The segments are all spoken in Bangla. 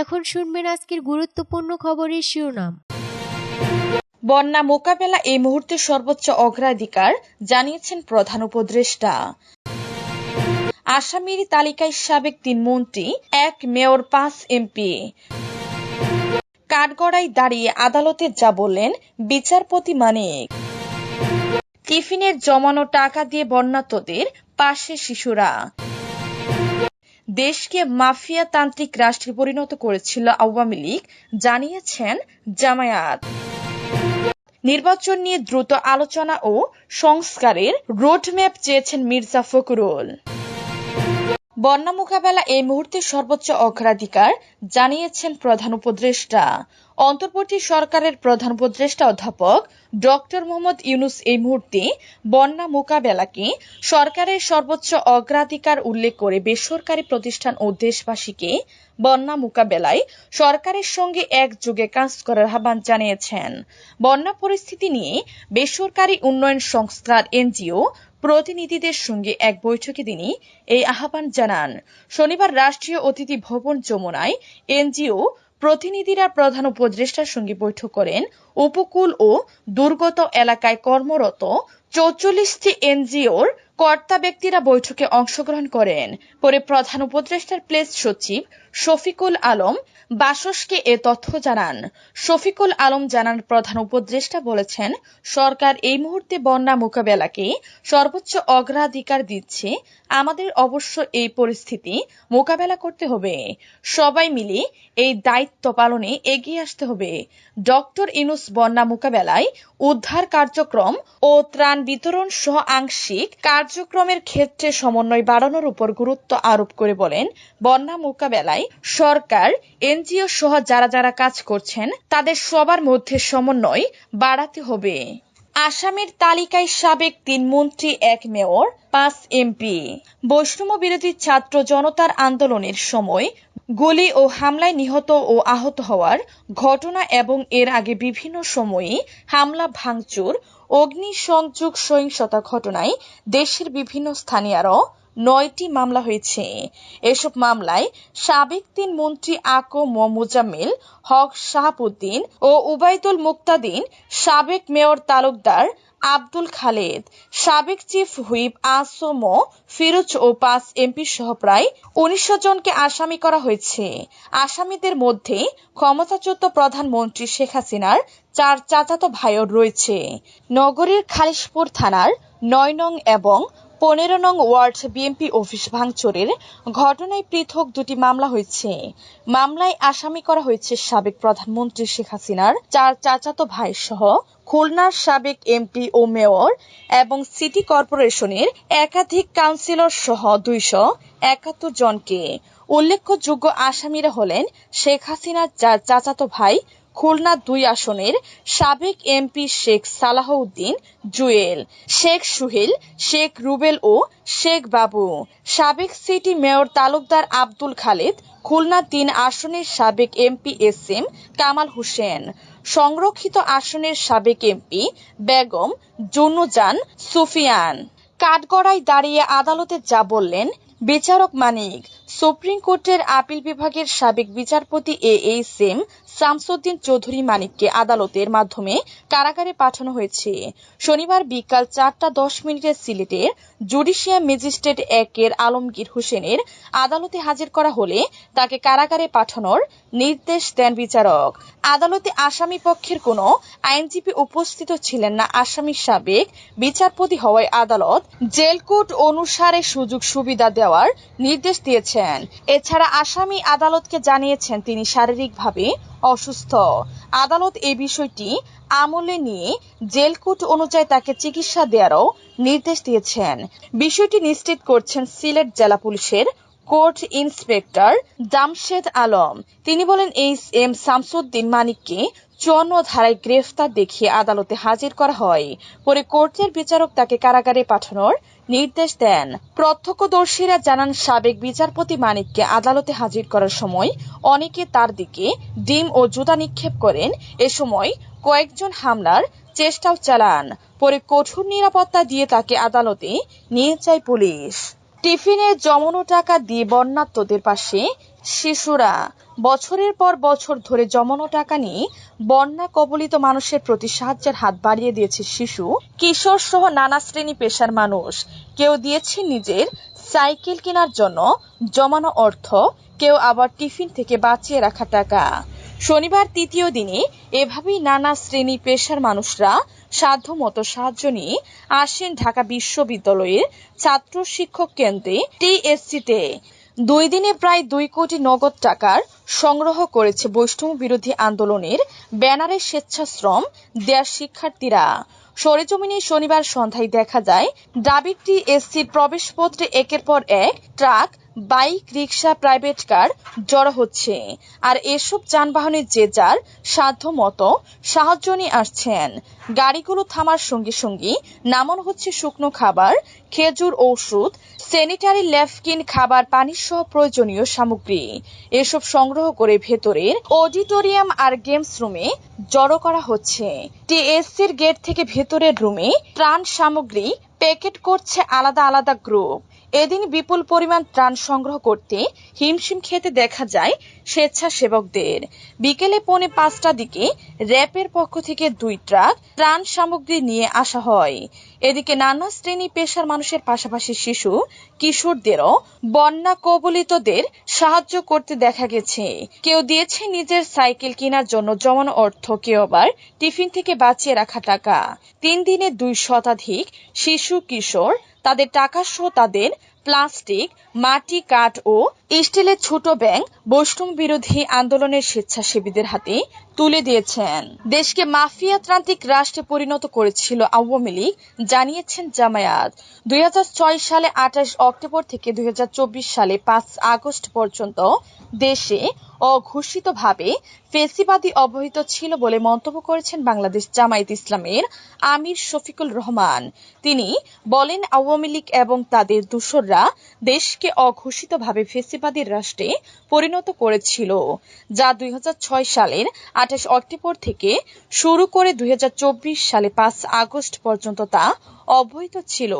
এখন শুনবেন আজকের গুরুত্বপূর্ণ খবরের শিরোনাম। বন্যা মোকাবেলা এই মুহূর্তে সর্বোচ্চ অগ্রাধিকার জানিয়েছেন প্রধান উপদেষ্টা। আসামির তালিকায় সাবেক তিন মন্ত্রী, এক মেয়র, পাঁচ এমপি। কাঠগড়ায় দাঁড়িয়ে আদালতে যা বললেন বিচারপতি মানিক। টিফিনের জমানো টাকা দিয়ে বন্যাতদের পাশে শিশুরা। দেশকে মাফিয়া তান্ত্রিক রাষ্ট্রে পরিণত করেছিল আওয়ামী লীগ, জানিয়েছেন জামায়াত। নির্বাচন নিয়ে দ্রুত আলোচনা ও সংস্কারের রোডম্যাপ চেয়েছেন মির্জা ফখরুল। বন্যা মোকাবেলা এই মুহূর্তে সর্বোচ্চ অগ্রাধিকার জানিয়েছেন প্রধান উপদেষ্টা। অন্তর্বর্তী সরকারের প্রধান উপদেষ্টা অধ্যাপক ডক্টর মোহাম্মদ ইউনুস এই মুহূর্তে বন্যা মোকাবেলাকে সরকারের সর্বোচ্চ অগ্রাধিকার উল্লেখ করে বেসরকারি প্রতিষ্ঠান ও দেশবাসীকে বন্যা মোকাবেলায় সরকারের সঙ্গে একযোগে কাজ করার আহ্বান জানিয়েছেন। বন্যা পরিস্থিতি নিয়ে বেসরকারি উন্নয়ন সংস্থার এনজিও প্রতিনিধিদের সঙ্গে এক বৈঠকে তিনি এই আহ্বান জানান। শনিবার রাষ্ট্রীয় অতিথি ভবন যমুনায় এনজিও প্রতিনিধিরা প্রধান উপদেষ্টার সঙ্গে বৈঠক করেন। উপকূল ও দুর্গত এলাকায় কর্মরত চৌচল্লিশটি এনজিওর কর্তা ব্যক্তিরা বৈঠকে অংশগ্রহণ করেন। পরে প্রধান উপদেষ্টার প্লেস সচিব শফিকুল আলম বাসসকে এ তথ্য জানান। শফিকুল আলম জানান, প্রধান উপদেষ্টা বলেছেন, সরকার এই মুহূর্তে বন্যা মোকাবেলাকে সর্বোচ্চ অগ্রাধিকার দিচ্ছে। আমাদের অবশ্য এই পরিস্থিতি মোকাবেলা করতে হবে। সবাই মিলে এই দায়িত্ব পালনে এগিয়ে আসতে হবে। ডক্টর ইনুস বন্যা মোকাবেলায় উদ্ধার কার্যক্রম ও ত্রাণ বিতরণ সহ আংশিক কার্যক্রমের ক্ষেত্রে সমন্বয় বাড়ানোর উপর গুরুত্ব আরোপ করে বলেন, বন্যা মোকাবেলায় সরকার, এনজিও সহ যারা যারা কাজ করছেন, তাদের সবার মধ্যে সমন্বয় বাড়াতে হবে। আসামের তালিকায় সাবেক তিন মন্ত্রী, এক মেয়র, পাঁচ এমপি। বৈষ্ণব বিরোধী ছাত্র জনতার আন্দোলনের সময় গুলি ও হামলায় নিহত ও আহত হওয়ার ঘটনা এবং এর আগে বিভিন্ন সময়ে হামলা, ভাঙচুর, অগ্নিসংযোগ, সহিংসতা ঘটনায় দেশের বিভিন্ন স্থানীয়রাও নয়টি মামলা হয়েছে। এসব মামলায় সাবেক তিন মন্ত্রী আকো মোজাম্মেল হক শাহাবুদ্দিন ও উবায়দুল মুক্তাদিন, সাবেক মেয়র তালুকদার আব্দুল খালেদ, সাবেক চিফ হুইপ আসম, ফিরোজ ও পাঁচ এমপি সহ প্রায় উনিশশো জনকে আসামি করা হয়েছে। আসামিদের মধ্যে ক্ষমতাচ্যুত প্রধানমন্ত্রী শেখ হাসিনার চার চাচাতো ভাইও রয়েছে। নগরীর খালিশপুর থানার নয় নং এবং পনেরো নং ওয়ার্ড বিএনপি অফিস ভাঙচুরের ঘটনায় পৃথক দুটি মামলা হয়েছে। মামলায় আসামি করা হয়েছে সাবেক প্রধানমন্ত্রী শেখ হাসিনার, চার চাচাতো ভাই সহ খুলনার সাবেক এমপি ও মেয়র এবং সিটি কর্পোরেশনের একাধিক কাউন্সিলর সহ দুইশো একাত্তর জনকে। উল্লেখযোগ্য আসামিরা হলেন শেখ হাসিনার চার চাচাতো ভাই খুলনা দুই আসনের সাবেক এমপি শেখ সালাহউদ্দিন, জুয়েল, শেখ সুহেল, শেখ রুবেল ও শেখ বাবু। সাবেক সিটি মেয়র তালুকদার আব্দুল খালেদ, খুলনা তিন আসনের সাবেক MP S M Kamal Hossain. সংরক্ষিত আসনের সাবেক এমপি বেগম জুনুজান সুফিয়ান। কাঠগড়ায় দাঁড়িয়ে আদালতে যা বললেন বিচারক মানিক। সুপ্রিম কোর্টের আপিল বিভাগের সাবেক বিচারপতি A H M Shamsuddin Chowdhury মানিককে আদালতের মাধ্যমে কারাগারে পাঠানো হয়েছে। শনিবার বিকাল চারটা দশ মিনিটে সিলেটের জুডিশিয়াল ম্যাজিস্ট্রেট একের আলমগীর হোসেনের আদালতে হাজির করা হলে তাকে কারাগারে পাঠানোর নির্দেশ দেন বিচারক। আদালতে আসামি পক্ষের কোনো আইনজীবী উপস্থিত ছিলেন না, আসামি সাবেক বিচারপতি হওয়ায় আদালত জেল কোড অনুসারে সুযোগ সুবিধা দেওয়ার নির্দেশ দিয়েছেন এছাড়া আসামি আদালতকে জানিয়েছেন তিনি শারীরিকভাবে অসুস্থ। আদালত এই বিষয়টি আমলে নিয়ে জেলকুট অনুযায়ী তাকে চিকিৎসা দেওয়ারও নির্দেশ দিয়েছেন। বিষয়টি নিশ্চিত করছেন সিলেট জেলা পুলিশের কোর্ট ইন্সপেক্টর জামশেদ আলম। তিনি বলেন, এইচ এম শামসুদ্দিন মানিককে চুয়ান্ন ধারায় গ্রেফতার দেখিয়ে আদালতে হাজির করা হয়। পরে কোর্টের বিচারক তাকে কারাগারে পাঠানোর নির্দেশ দেন। প্রত্যক্ষদর্শীরা জানান, সাবেক বিচারপতি মানিককে আদালতে হাজির করার সময় অনেকে তার দিকে ডিম ও জুতা নিক্ষেপ করেন। এ সময় কয়েকজন হামলার চেষ্টাও চালান। পরে কঠোর নিরাপত্তা দিয়ে তাকে আদালতে নিয়ে যায় পুলিশ। টিফিনে জমানো টাকা দিয়ে বন্যাত্মদের পাশে শিশুরা। বছরের পর বছর ধরে জমানো টাকা নিয়ে বন্যা কবলিত মানুষের প্রতি সাহায্যের হাত বাড়িয়ে দিয়েছে শিশু, কিশোর সহ নানা শ্রেণি পেশার মানুষ। কেউ দিয়েছে নিজের সাইকেল কেনার জন্য জমানো অর্থ, কেউ আবার টিফিন থেকে বাঁচিয়ে রাখা টাকা। শনিবার তৃতীয় দিনে এভাবেই নানা শ্রেণি পেশার মানুষরা সাধ্যমতো সাহায্য নিয়ে আসেন ঢাকা বিশ্ববিদ্যালয়ের ছাত্র শিক্ষক কেন্দ্রে টিএসসিতে। দুই দিনে প্রায় দুই কোটি নগদ টাকার সংগ্রহ করেছে বৈষ্ণব বিরোধী আন্দোলনের ব্যানারে স্বেচ্ছাশ্রম দেয়ার শিক্ষার্থীরা। সরেজমিনে শনিবার সন্ধ্যায় দেখা যায় ডাবির টিএসসির প্রবেশপত্রে একের পর এক truck bike rickshaw private car জড়ো হচ্ছে। আর এসব যানবাহনের যে যার সাধ্য মতো সাহায্য নিয়ে আসছেন। গাড়িগুলো থামার সঙ্গে সঙ্গে নামানো হচ্ছে শুকনো খাবার, খেজুর ঔষধ স্যানিটারি ল্যাপকিন খাবার পানি সহ প্রয়োজনীয় সামগ্রী। এসব সংগ্রহ করে ভেতরের অডিটোরিয়াম আর গেমস রুমে জড়ো করা হচ্ছে। টিএসসির গেট থেকে ভেতরের রুমে ত্রাণ সামগ্রী প্যাকেট করছে আলাদা আলাদা গ্রুপ। এদিন বিপুল পরিমাণ ত্রাণ সংগ্রহ করতে হিমশিম খেতে দেখা যায় স্বেচ্ছাসেবকদের। বিকেলে পৌনে পাঁচটা দিকে র্যাপের পক্ষ থেকে দুই ট্রাক ত্রাণ সামগ্রী নিয়ে আসা হয়। এদিকে নানা শ্রেণি পেশার মানুষের পাশাপাশি শিশু, কিশোরদেরও বন্যা কবলিতদের সাহায্য করতে দেখা গেছে। কেউ দিয়েছে নিজের সাইকেল কেনার জন্য জমানো অর্থ, কেউ আবার টিফিন থেকে বাঁচিয়ে রাখা টাকা। তিন দিনে দুই শতাধিক শিশু, কিশোর তাদের টাকা তাদের প্লাস্টিক, মাটি, কাঠ ও স্টিলের ছোট ব্যাংক বৈষ্ণব বিরোধী আন্দোলনের স্বেচ্ছাসেবীদের হাতে তুলে দিয়েছেন। দেশকে মাফিয়াতান্ত্রিক রাষ্ট্রে পরিণত করেছিল আওয়ামী লীগ, জানিয়েছেন জামায়াত। দুই সালে আঠাশ অক্টোবর থেকে দুই সালে পাঁচ আগস্ট পর্যন্ত দেশে অঘোষিতভাবে ফেসিবাদী অবহিত ছিল বলে মন্তব্য করেছেন বাংলাদেশ জামায়াত ইসলামের আমির শফিকুল রহমান। তিনি বলেন, আওয়ামী লীগ এবং তাদের দূষররা দেশকে অঘোষিতভাবে ফেসিবাদী রাষ্ট্রে পরিণত করেছিল, যা দুই হাজার ছয় সালের আঠাশ অক্টোবর থেকে শুরু করে দুই হাজার চব্বিশ সালে পাঁচ আগস্ট পর্যন্ত তা অব্যাহত ছিল।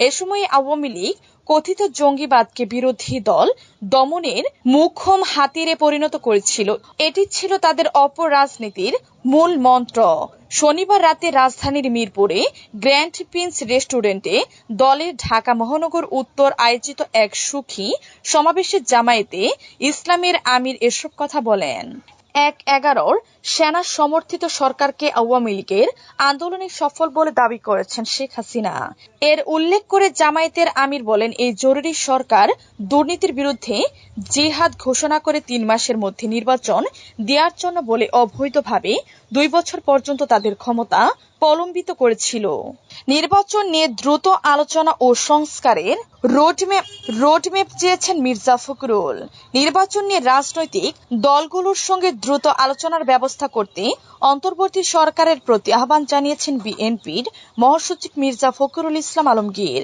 এ সময় আওয়ামী লীগ কথিত জঙ্গিবাদকে বিরোধী দল দমনের মুখ্যম হাতিরে পরিণত করেছিল। এটি ছিল তাদের অপরাজনীতির মূল মন্ত্র। শনিবার রাতে রাজধানীর মিরপুরে গ্র্যান্ড প্রিন্স রেস্টুরেন্টে দলের ঢাকা মহানগর উত্তর আয়োজিত এক সুখী সমাবেশে জামায়াতে ইসলামের আমির এসব কথা বলেন। এক এগারোর সেনা সমর্থিত সরকারকে আওয়ামী লীগের আন্দোলনে সফল বলে দাবি করেছেন শেখ হাসিনা। এর উল্লেখ করে জামায়াতের আমির বলেন, এই জরুরি সরকার দুর্নীতির বিরুদ্ধে জিহাদ ঘোষণা করে তিন মাসের মধ্যে নির্বাচন দেওয়ার জন্য বলে অবৈধভাবে দুই বছর পর্যন্ত তাদের ক্ষমতা প্রলম্বিত করেছিল। নির্বাচন নিয়ে দ্রুত আলোচনা ও সংস্কারের রোডম্যাপ রোডম্যাপ চেয়েছেন মির্জা ফখরুল। নির্বাচন নিয়ে রাজনৈতিক দলগুলোর সঙ্গে দ্রুত আলোচনার ব্যবস্থা করতে অন্তর্বর্তী সরকারের প্রতি আহ্বান জানিয়েছেন বিএনপির মহাসচিব মির্জা ফখরুল ইসলাম আলমগীর।